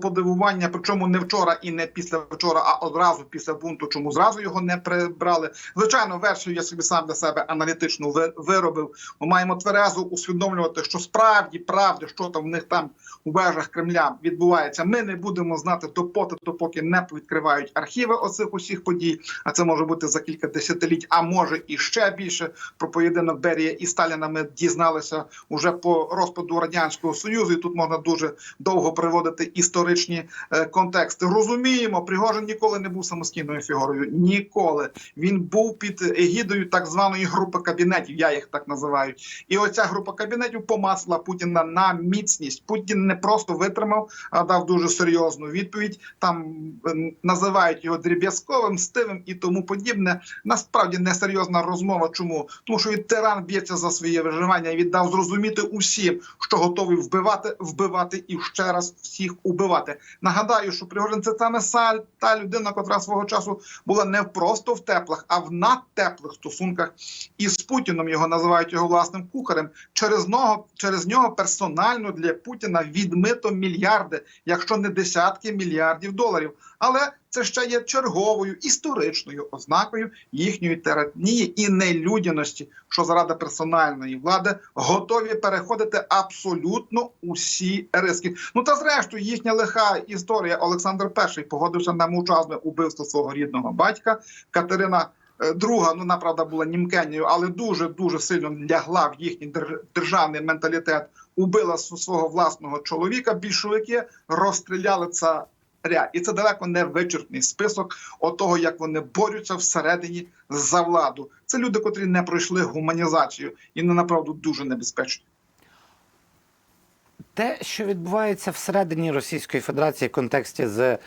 подивування, причому не вчора і не після вчора, а одразу після бунту. Чому зразу його не прибрали? Звичайно, версію я собі сам для себе аналітичну виробив. Ми маємо тверезо усвідомлювати, що справді правди, що там в них там у вежах Кремля відбувається. Ми не будемо знати допоти, допоки не відкривають архіви оцих усіх подій. А це може бути за кілька десятиліть, а може і ще більше. Про поєдинок Берія і Сталіна ми дізналися уже по розпаду радянського союзу. І тут можна дуже довго приводити історичні е, контексти. Розуміємо, Пригожин ніколи не був самостійною фігурою. Ніколи він був під егідою так званої групи кабінетів. Я їх так називаю. І оця група кабінетів помасла Путіна на міцність. Путін не просто витримав, а дав дуже серйозну відповідь. Там е, називають його дріб'язковим, стивим і тому подібне. Насправді несерйозна розмова. Чому? Тому що і тиран б'ється за своє виживання і віддав зрозуміти усім, що готовий вбивати, вбивати і ще раз всіх убивати. Нагадаю, що Пригожин це саме Саль, та людина, котра свого часу була не просто в теплих, а в надтеплих стосунках із Путіном. Його називають його власним кухарем. Через нього, через нього персонально для Путіна відмито мільярди, якщо не десятки мільярдів доларів. Але це ще є черговою історичною ознакою їхньої тиранії і нелюдяності, що заради персональної влади готові переходити абсолютно усі риски. Ну та зрештою їхня лиха історія. Олександр І погодився на мовчазне убивство свого рідного батька Катерина. е, Друга, ну направда була німкенною, але дуже дуже сильно лягла в їхній дер- державний менталітет. Убила свого власного чоловіка. Більшовики розстріляли царя. І це далеко не вичерпний список того, як вони борються всередині за владу. Це люди, котрі не пройшли гуманізацію, і не направду дуже небезпечні. Те, що відбувається всередині Російської Федерації в контексті з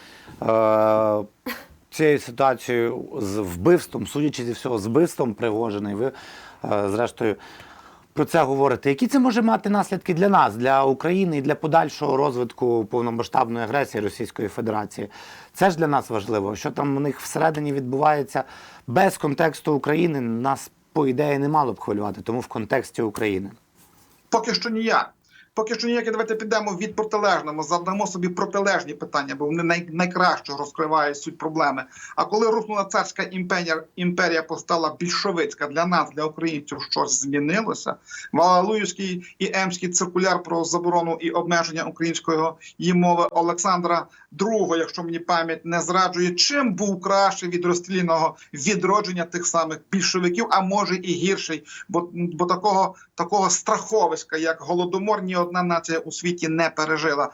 е, цією ситуацією з вбивством, судячи зі всього, з вбивством Пригожина, ви, е, зрештою, про це говорити, Які це може мати наслідки для нас, для України і для подальшого розвитку повномасштабної агресії Російської Федерації? Це ж для нас важливо. Що там у них всередині відбувається без контексту України, нас, по ідеї, не мало б хвилювати, тому в контексті України. Поки що ніяк. Поки що ніяк, давайте підемо від протилежного, задамо собі протилежні питання, бо вони най, найкраще розкривають суть проблеми. А коли рухнула царська імперія, імперія постала більшовицька для нас, для українців, щось змінилося. Валалуївський і Емський циркуляр про заборону і обмеження української мови Олександра II, якщо мені пам'ять не зраджує, чим був краще від розстріляного відродження тих самих більшовиків, а може і гірший, бо, бо такого, такого страховиська, як голодомор, ні одна нація у світі не пережила.